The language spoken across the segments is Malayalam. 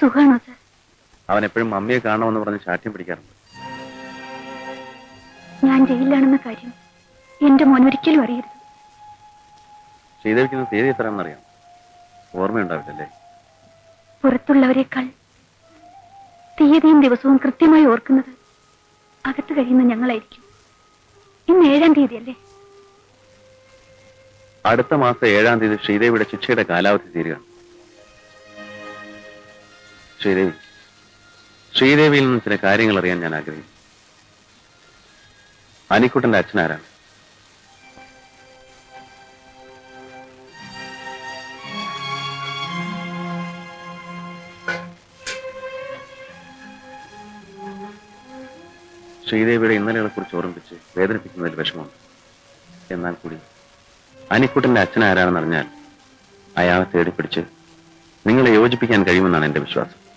സുഖമാണോ സർ അവൻ എപ്പോഴും മമ്മിയെ കാണണമെന്ന് പറഞ്ഞ് ശാഠ്യം പിടിക്കാറുണ്ട്. ഞാൻ ജയിലിലാണെന്ന കാര്യം എന്റെ മോൻ ഒരിക്കലും അറിയരുത്. ശ്രീദേവിക്കുന്ന തീയതി എത്രയാണെന്നറിയാം ഓർമ്മയുണ്ടാവില്ലല്ലേ? പുറത്തുള്ളവരെക്കാൾ തീയതിയും ദിവസവും കൃത്യമായി ഓർക്കുന്നത് അകത്ത് കഴിയുന്ന ഞങ്ങളായിരിക്കും. ഇന്ന് ഏഴാം തീയതിയല്ലേ? അടുത്ത മാസം ഏഴാം തീയതി ശ്രീദേവിയുടെ ശിക്ഷയുടെ കാലാവധി തീരുകയാണ്. ശ്രീദേവി. ശ്രീദേവിയിൽ നിന്ന് ചില കാര്യങ്ങൾ അറിയാൻ ഞാൻ ആഗ്രഹിക്കുന്നു. അനിക്കുട്ടന്റെ അച്ഛനാരാണ്? ശ്രീദേവിയുടെ ഇന്നലെകളെ കുറിച്ച് ഓർമ്മിപ്പിച്ച് വേദനിപ്പിക്കുന്നതിൽ വിഷമമുണ്ട്. എന്നാൽ കൂടി അനിക്കുട്ടന്റെ അച്ഛൻ ആരാണെന്ന് അറിഞ്ഞാൽ അയാളെ തേടിപ്പിടിച്ച് നിങ്ങളെ യോജിപ്പിക്കാൻ കഴിയുമെന്നാണ് എന്റെ വിശ്വാസം.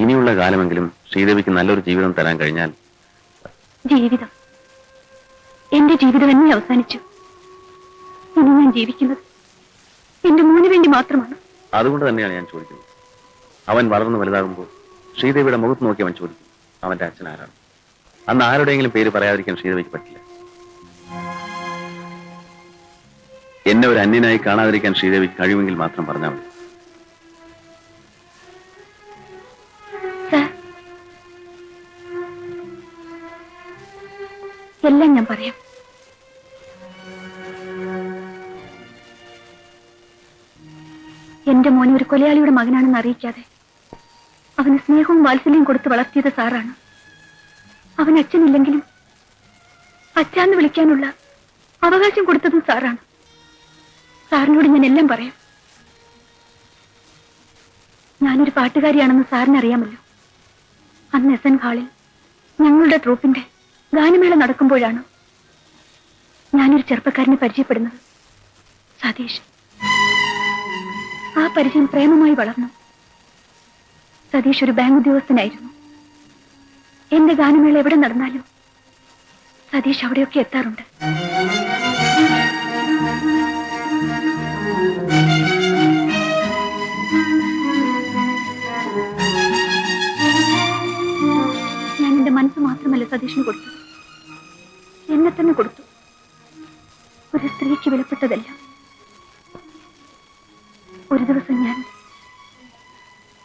ഇനിയുള്ള കാലമെങ്കിലും ശ്രീദേവിക്ക് നല്ലൊരു ജീവിതം തരാൻ കഴിഞ്ഞാൽ ജീവിതം. എന്റെ ജീവിതം എന്നെ അവസാനിച്ചു. ഇനി ഞാൻ ജീവിക്കുന്നത് എന്റെ മോന് വേണ്ടി മാത്രമാണ്. അതുകൊണ്ട് തന്നെയാണ് ഞാൻ ചോദിക്കുന്നത്. അവൻ വളർന്നു വലുതാകുമ്പോൾ ശ്രീദേവിയുടെ മുഖത്ത് നോക്കി അവൻ ചോദിക്കും അവന്റെ അച്ഛൻ ആരാണ്? അന്ന് ആരുടെയെങ്കിലും പേര് പറയാതിരിക്കാൻ ശ്രീദേവിക്ക് പറ്റില്ല. എന്നെ ഒരു അന്യനായി കാണാതിരിക്കാൻ ശ്രീദേവിക്ക് കഴിവെങ്കിൽ മാത്രം പറഞ്ഞാൽ മതി. എല്ലാം ഞാൻ പറയാം. എന്റെ മോനെ ഒരു കൊലയാളിയുടെ മകനാണെന്ന് അറിയിക്കാതെ അവന് സ്നേഹവും വാത്സല്യവും കൊടുത്ത് വളർത്തിയത് സാറാണ്. അവൻ അച്ഛനില്ലെങ്കിലും അച്ഛാന്ന് വിളിക്കാനുള്ള അവകാശം കൊടുത്തതും സാറാണ്. സാറിനോട് ഞാൻ എല്ലാം പറയാം. ഞാനൊരു പാട്ടുകാരിയാണെന്ന് സാറിന് അറിയാമല്ലോ അന്ന് എസ് എൻ ഹാളിൽ ഞങ്ങളുടെ ട്രൂപ്പിന്റെ ഗാനമേള നടക്കുമ്പോഴാണ് ഞാനൊരു ചെറുപ്പക്കാരനെ പരിചയപ്പെടുന്നത്. സതീഷ്. ആ പരിചയം പ്രേമമായി വളർന്നു. സതീഷ് ഒരു ബാങ്ക് ഉദ്യോഗസ്ഥനായിരുന്നു. എന്റെ ഗാനമേള എവിടെ നടന്നാലും സതീഷ് അവിടെയൊക്കെ എത്താറുണ്ട്. ഞാൻ എന്റെ മനസ്സ് മാത്രമല്ല സതീഷിന് കൊടുത്തത്. എന്നെ തന്നെ കൊടുത്തു. ഒരു സ്ത്രീക്ക് വിലപ്പെട്ടതല്ല. ഒരു ദിവസം ഞാൻ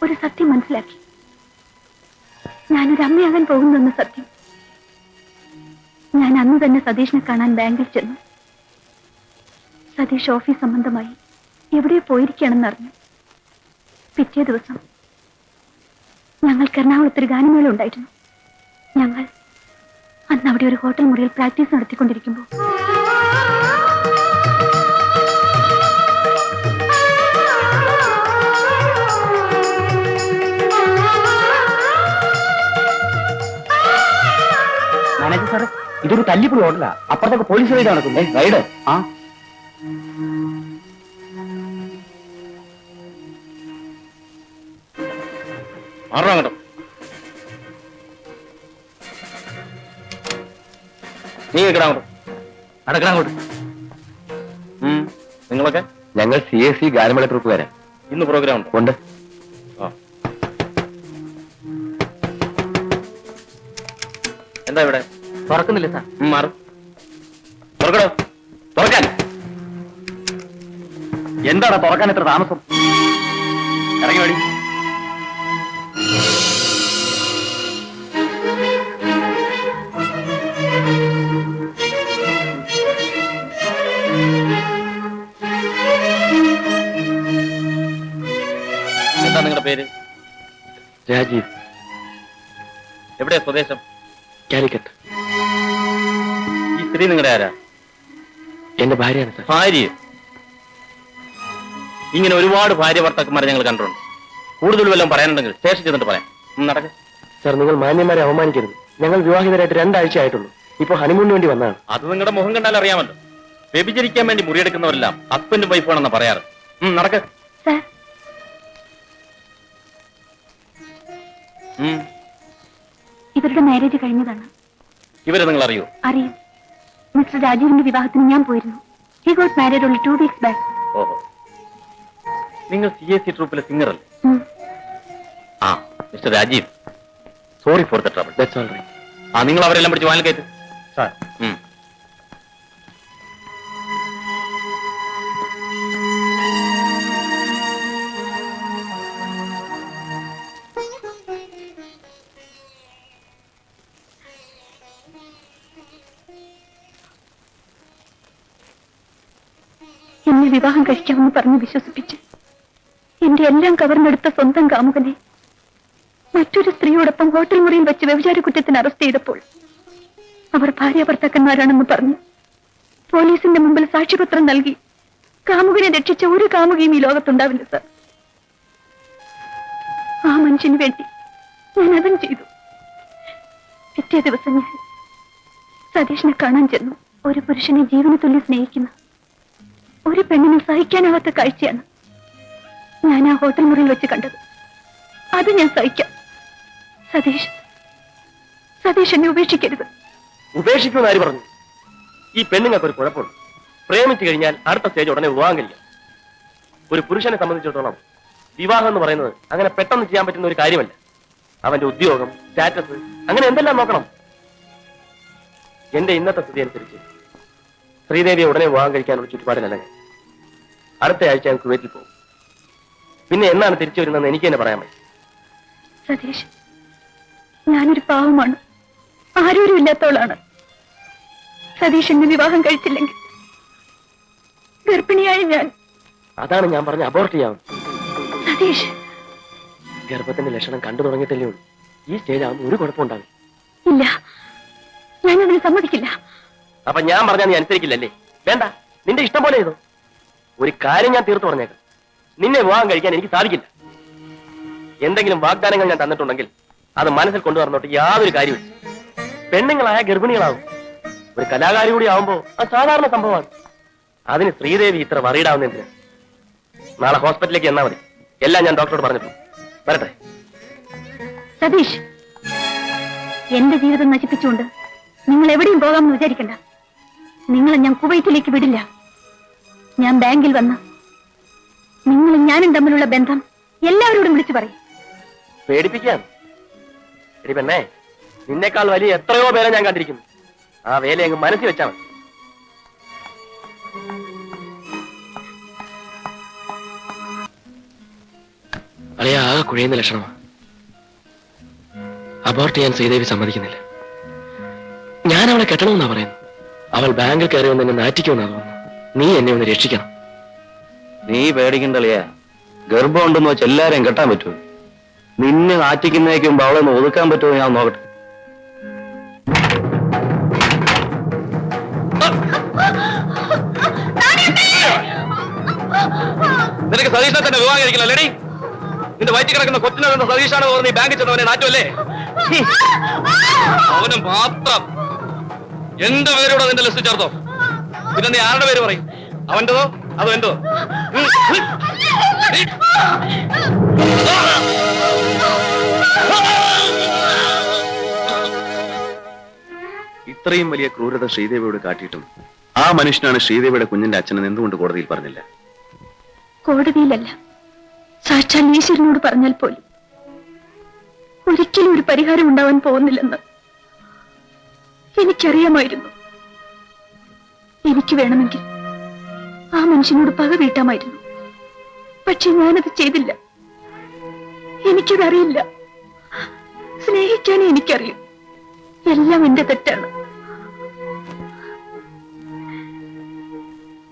ഒരു സത്യം മനസ്സിലാക്കി. ഞാനൊരു അമ്മയാകാൻ പോകുന്നെന്ന സത്യം. ഞാൻ അന്ന് തന്നെ സതീഷിനെ കാണാൻ ബാങ്കിൽ ചെന്നു. സതീഷ് ഓഫീസ് സംബന്ധമായി എവിടെ പോയിരിക്കുകയാണെന്ന് അറിഞ്ഞു. പിറ്റേ ദിവസം ഞങ്ങൾക്ക് എറണാകുളത്തൊരു ഗാനമേള ഉണ്ടായിരുന്നു. ഞങ്ങൾ അന്ന് അവിടെ ഒരു ഹോട്ടൽ മുറിയിൽ പ്രാക്ടീസ് നടത്തിക്കൊണ്ടിരിക്കുമ്പോൾ മാനേജർ സാറ് ഇതൊരു തല്ലിപ്പൊളി ഹോട്ടലാ. അപ്പുറത്തൊക്കെ പോലീസ് റൈഡ് നടക്കുന്നേ. റൈഡ്. ആ. മാറണം അങ്ങോട്ട്. നീ കേൾക്കണം അങ്ങോട്ട്. നടക്കണം അങ്ങോട്ട്. നിങ്ങളൊക്കെ? ഞങ്ങൾ സി എസ് സി ഗാനമേള ട്രൂപ്പുകാരാ ഇന്ന് പ്രോഗ്രാം ഉണ്ട്. ഉണ്ട്. എന്താ ഇവിടെ? തുറക്കുന്നില്ല സാർ. മാറും. തുറക്കടോ. തുറക്കാൻ. എന്താണ് തുറക്കാൻ ഇത്ര താമസം? ഇറങ്ങി വേടി. എവിടെയാ സ്വദേശം. കാലിക്കറ്റ്. ഈ സ്ത്രീ നിങ്ങളുടെ ആരാ? എന്റെ ഭാര്യയാണ് സാർ. ഭാര്യ. ഇങ്ങനെ ഒരുപാട് ഭാര്യ ഭർത്താക്കന്മാരെ ഞങ്ങൾ കണ്ടിട്ടുണ്ട്. കൂടുതൽ വല്ലതും പറയാനുണ്ടെങ്കിൽ സ്റ്റേഷൻ ചെന്നിട്ട് പറയാം. നടക്ക. സാർ നിങ്ങൾ മാന്യന്മാരെ അവമാനിക്കരുത്. ഞങ്ങൾ വിവാഹിതരായിട്ട് രണ്ടാഴ്ച ആയിട്ടുള്ളൂ. ഇപ്പൊ ഹണിമൂണിന് വേണ്ടി വന്നതാണ്. അത് നിങ്ങളുടെ മുഖം കണ്ടാൽ അറിയാമല്ലോ. വ്യഭിചരിക്കാൻ വേണ്ടി മുറിയെടുക്കുന്നവരെല്ലാം ഹസ്ബൻഡും വൈഫാണെന്ന് പറയാറ്. നടക്ക. സാർ. ഇവരുടെ മാരേജ് കഴിഞ്ഞതാണ്. ഇവരെ നിങ്ങൾ അറിയോ. അറിയും മിസ്റ്റർ രാജീവിന്റെ വിവാഹത്തിന് ഞാൻ പോയിരുന്നു. He got married only two weeks back ഓഹോ. നിങ്ങൾ സി എസ് സി ട്രൂപ്പിലെ സിംഗർ അല്ലേ? ആ mister Rajeev. Sorry for the trouble that's all right ആ നിങ്ങൾ അവരെല്ലാം പിടിച്ച് വാങ്ങൽ കയറ്റ്. സാർ എന്നെ വിവാഹം കഴിക്കാമെന്ന് പറഞ്ഞ് വിശ്വസിപ്പിച്ച് എന്റെ എല്ലാം കവർന്നെടുത്ത സ്വന്തം കാമുകനെ മറ്റൊരു സ്ത്രീയോടൊപ്പം ഹോട്ടൽ മുറിയിൽ വെച്ച് വ്യഭിചാര കുറ്റത്തിന് അറസ്റ്റ് ചെയ്തപ്പോൾ അവർ ഭാര്യ ഭർത്താക്കന്മാരാണെന്ന് പറഞ്ഞു. പോലീസിന്റെ മുമ്പിൽ സാക്ഷ്യപത്രം നൽകി കാമുകനെ രക്ഷിച്ച ഒരു കാമുകയും ഈ ലോകത്തുണ്ടാവില്ല സർ. ആ മനുഷ്യന് വേണ്ടി ഞാൻ അതും ചെയ്തു. പിറ്റേ ദിവസം ഞാൻ സതീഷിനെ കാണാൻ ചെന്നു. ഒരു പുരുഷനെ ജീവന തുല്യം സ്നേഹിക്കുന്ന ഒരു പെണ്ണിന് സഹിക്കാനാവാത്ത കാഴ്ചയാണ് ഞാൻ ആ ഹോട്ടൽ മുറിയിൽ വെച്ച് കണ്ടത്. അത് ഞാൻ സഹിക്കാം. സതീഷ് സതീഷ് എന്നെ ഉപേക്ഷിക്കരുത്. ഉപേക്ഷിക്കുമെന്ന് ആര് പറഞ്ഞു? ഈ പെണ്ണുങ്ങൾക്ക് ഒരു കുഴപ്പമുണ്ട്. പ്രേമിച്ചു കഴിഞ്ഞാൽ അടുത്ത സ്റ്റേജ് ഉടനെ വിവാഹം കഴിക്കാം. ഒരു പുരുഷനെ സംബന്ധിച്ചിടത്തോളം വിവാഹം എന്ന് പറയുന്നത് അങ്ങനെ പെട്ടെന്ന് ചെയ്യാൻ പറ്റുന്ന ഒരു കാര്യമല്ല. അവന്റെ ഉദ്യോഗം സ്റ്റാറ്റസ് അങ്ങനെ എന്തെല്ലാം നോക്കണം? എന്റെ ഇന്നത്തെ സ്ഥിതി അനുസരിച്ച് ശ്രീദേവിയെ ഉടനെ വിവാഹം കഴിക്കാനുള്ള ചുറ്റുപാടിലല്ല ഞാൻ. അടുത്ത ആഴ്ച ഞാൻ കുവൈറ്റിൽ പോകും. പിന്നെ എന്നാണ് തിരിച്ചു വരുന്നതെന്ന് എനിക്ക് തന്നെ പറയാൻ പറ്റും. സതീഷ് ഞാനൊരു പാവമാണ്. ആരോരും ഇല്ലാത്തവളാണ്. സതീഷ് എന്നെ വിവാഹം കഴിച്ചില്ലെങ്കിൽ ഗർഭിണിയായി ഞാൻ. അതാണ് ഞാൻ പറഞ്ഞ അബോർട്ട് ചെയ്യാം സതീഷ്. ഗർഭത്തിന്റെ ലക്ഷണം കണ്ടു തുടങ്ങിയിട്ടല്ലേ ഉള്ളൂ. ഈ സ്റ്റേജ് ആവുമ്പോൾ ഒരു കുഴപ്പമുണ്ടാകും ഇല്ല. ഞാൻ അതിന് സമ്മതിക്കില്ല. അപ്പൊ ഞാൻ പറഞ്ഞാൽ നീ അനുസരിക്കില്ലല്ലേ? വേണ്ട. നിന്റെ ഇഷ്ടം പോലെ ചെയ്തോ ഒരു കാര്യം ഞാൻ തീർത്തു പറഞ്ഞേക്കാം. നിന്നെ വിവാഹം കഴിക്കാൻ എനിക്ക് സാധിക്കില്ല. എന്തെങ്കിലും വാഗ്ദാനങ്ങൾ ഞാൻ തന്നിട്ടുണ്ടെങ്കിൽ അത് മനസ്സിൽ കൊണ്ടുവന്നോട്ട് യാതൊരു കാര്യമില്ല പെണ്ണുങ്ങളായ ഗർഭിണികളാവും. ഒരു കലാകാരി കൂടി ആവുമ്പോ അത് സാധാരണ സംഭവമാണ്. അതിന് ശ്രീദേവി ഇത്ര വറീഡാവുന്ന എന്തിനാ? നാളെ ഹോസ്പിറ്റലിലേക്ക് എന്നാ മതി. എല്ലാം ഞാൻ ഡോക്ടറോട് പറഞ്ഞിട്ടു വരട്ടെ. സതീഷ് എന്റെ ജീവിതം നശിപ്പിച്ചുകൊണ്ട് നിങ്ങൾ എവിടെയും പോകാമെന്ന് വിചാരിക്കണ്ട. നിങ്ങളെ ഞാൻ കുവൈറ്റിലേക്ക് വിടില്ല. ഞാൻ ബാങ്കിൽ വന്ന. നിങ്ങളും ഞാനും തമ്മിലുള്ള ബന്ധം എല്ലാവരോടും വിളിച്ചു പറയും. പേടിപ്പിക്കാം. എടി പെണ്ണേ നിന്നേക്കാൾ വലിയ എത്രയോ പേരെ ഞാൻ കണ്ടിരിക്കുന്നു ആ വേല അങ്ങ് മനസ്സിൽ വെച്ചാൽ മതി. അളിയ ആകെ കുഴയുന്ന ലക്ഷണമാണ് അബോർട്ട് ചെയ്യാൻ ശ്രീദേവി സമ്മതിക്കുന്നില്ല. ഞാൻ അവളെ കെട്ടണമെന്നാ പറയുന്നു അവൾ ബാങ്കിൽ കയറി വന്ന് എന്നെ നാറ്റിക്കുമെന്നാ തോന്നുന്നു നീ എന്നെ ഒന്ന് രക്ഷിക്കണം. നീ പേടിക്കണ്ടളിയാ ഗർഭം ഉണ്ടെന്ന് വെച്ച് എല്ലാരെയും കെട്ടാൻ പറ്റുമോ? നിന്നെ നാറ്റിക്കുന്നേക്ക് മുമ്പ് അവളെ ഒന്ന് ഒതുക്കാൻ പറ്റുമോ ഞാൻ നോക്കട്ടെ. നിനക്ക് സതീഷിനെ തന്നെ വിവാഹം കഴിക്കില്ല ലേഡി നിന്റെ വയറ്റിൽ കിടക്കുന്ന കൊച്ചിനെ തന്നെ സതീഷാണ് നീ ബാങ്കിൽ ചെന്നവനെ നാറ്റുമല്ലേ? അവന് മാത്രം. എന്റെ പേരോടെ നിന്റെ ലിസ്റ്റ് ചേർത്തോ? പിന്നെ നീ ആരുടെ പേര് പറയും? അവന്റെതോ അതോ എന്തോ ഇത്രയും വലിയ ക്രൂരത ശ്രീദേവിയോട് കാട്ടിയിട്ടും ആ മനുഷ്യനാണ് ശ്രീദേവിയുടെ കുഞ്ഞിന്റെ അച്ഛനെന്ന് എന്തുകൊണ്ട് കോടതിയിൽ പറഞ്ഞില്ല? കോടതിയിലല്ല. സാക്ഷാൽ ഈശ്വരനോട് പറഞ്ഞാൽ പോലും. ഒരിക്കലും ഒരു പരിഹാരം ഉണ്ടാവാൻ പോകുന്നില്ലെന്ന് എനിക്കറിയാമായിരുന്നു. എനിക്ക് വേണമെങ്കിൽ ആ മനുഷ്യനോട് പക വീട്ടാമായിരുന്നു. പക്ഷെ ഞാനത് ചെയ്തില്ല. എനിക്കതറിയില്ല. സ്നേഹിക്കാനേ എനിക്കറിയും. എല്ലാം എന്റെ തെറ്റാണ്.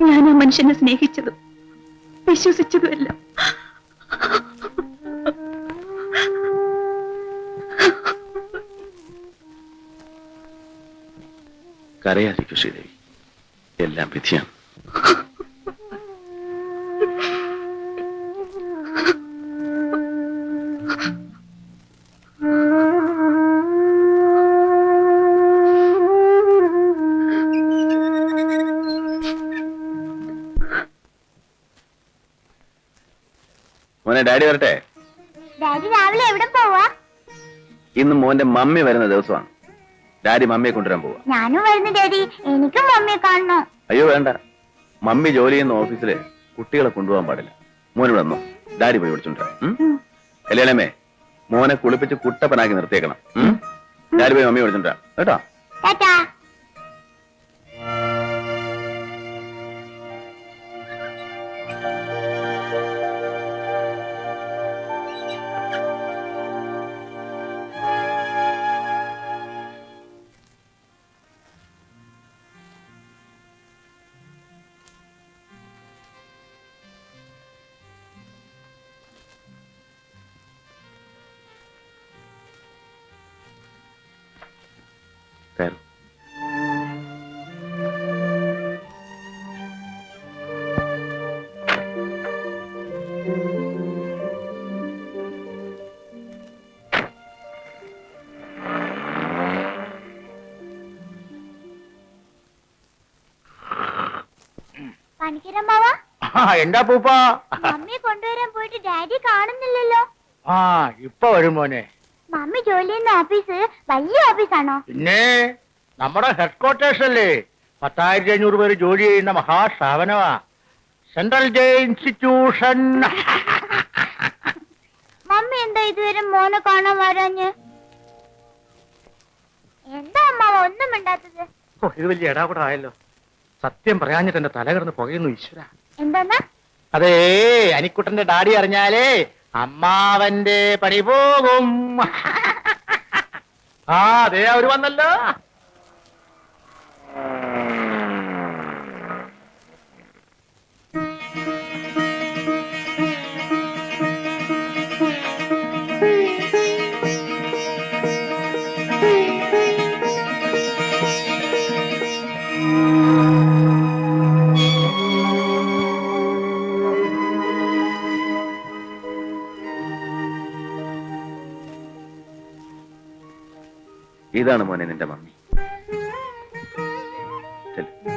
ഞാൻ ആ മനുഷ്യനെ സ്നേഹിച്ചതും വിശ്വസിച്ചതുമല്ല കരയാതി ശ്രീദേവി. എല്ലാം വിധിയാണ്. മോനെ ഡാഡി വരട്ടെ? ഡാഡി രാവിലെ എവിടെ പോവാ? ഇന്ന് മോന്റെ മമ്മി വരുന്ന ദിവസമാണ്. ഡാഡി മമ്മിയെ കൊണ്ടുവരാൻ പോവാ. ഞാനും വരുന്നു ഡാഡി. എനിക്കും മമ്മിയെ കാണണോ. അയ്യോ വേണ്ട. മമ്മി ജോലി ചെയ്യുന്ന ഓഫീസിൽ കുട്ടികളെ കൊണ്ടുപോകാൻ പാടില്ല. മോന് വന്നോ. ഡാഡി പോയി വിളിച്ചോണ്ടിരാം കല്യാണമേ മോനെ കുളിപ്പിച്ച് കുട്ടപ്പനാക്കി നിർത്തിയേക്കണം. ഡാഡി പോയി മമ്മി വിളിച്ചോണ്ടാ കേട്ടോ? എന്താ പൂപ്പ? മമ്മി കൊണ്ടുവരാൻ പോയിട്ട് ഡാഡി കാണുന്നില്ലല്ലോ. ആ ഇപ്പൊ വരും മോനെ. മമ്മി ജോലി ചെയ്യുന്ന ഓഫീസ് വലിയ ഓഫീസാണോ? പിന്നെ നമ്മുടെ ഹെഡ് ക്വാർട്ടേഴ്സ് അല്ലേ? പത്തായിരത്തി അഞ്ഞൂറ് പേര് ജോലി ചെയ്യുന്ന മഹാസ്ഥാപനമാ. സെൻട്രൽ ജെ ഇൻസ്റ്റിറ്റ്യൂഷൻ മമ്മി എന്താ ഇതുവരെ മോനെ കാണാൻ വരാഞ്ഞ്? എന്താ അമ്മ ഒന്നും മിണ്ടാത്തത്? ഓ ഇത് വലിയ ഇടാകൂടെ സത്യം പറയാഞ്ഞിട്ട് എന്റെ തല കിടന്ന് പുകയുന്നു ഈശ്വര. എന്താന്നാ? അതേ അനിക്കുട്ടന്റെ ഡാഡി അറിഞ്ഞാലേ അമ്മാവന്റെ പണി പോകും. ആ അതെ അവർ വന്നല്ലോ. ഇതാണ് മോനെ നിന്റെ മമ്മി ചെല്ല്.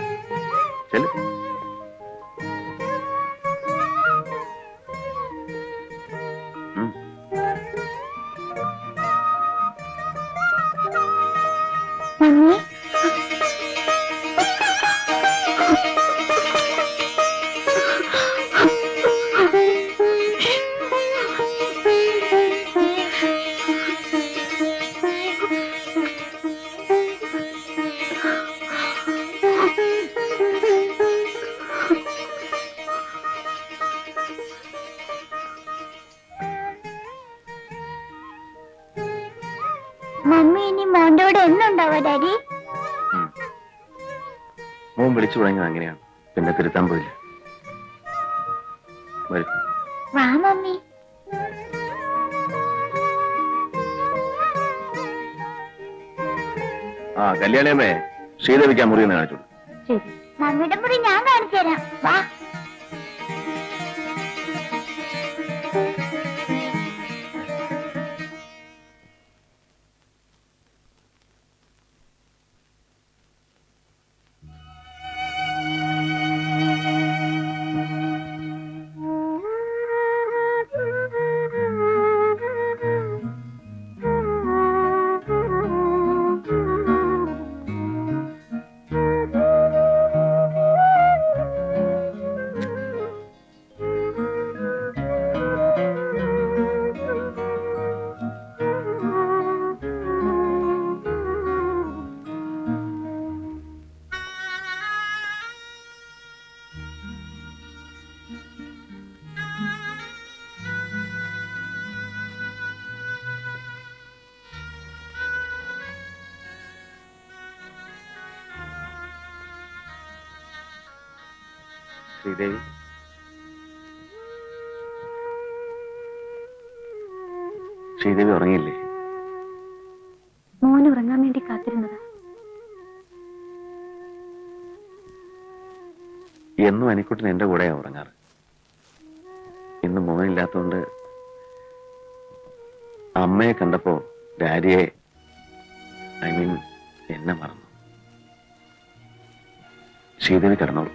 വിളിച്ചു തുടങ്ങിയത് അങ്ങനെയാണ്. പിന്നെ തിരുത്താൻ പോയില്ല വാ മമ്മി. ആ കല്യാണിയമ്മേ ശ്രീദേവിക്ക് ആ മുറിയെന്ന് കാണിച്ചോളൂ. മമ്മിയുടെ മുറി ഞാൻ കാണിച്ചു തരാം വാ. ശ്രീദേവി. ശ്രീദേവി ഉറങ്ങിയില്ലേ? മോന് ഉറങ്ങാൻ വേണ്ടി കാത്തിരുന്നതാ. എന്നും അനിക്കുട്ടൻ എന്റെ കൂടെയാ ഉറങ്ങാറ്. ഇന്ന് മോനില്ലാത്തോണ്ട് അമ്മയെ കണ്ടപ്പോ ഡാഡിയെ ഐ മീൻ എന്നെ മറന്നു. ശ്രീദേവി കിടന്നോളൂ.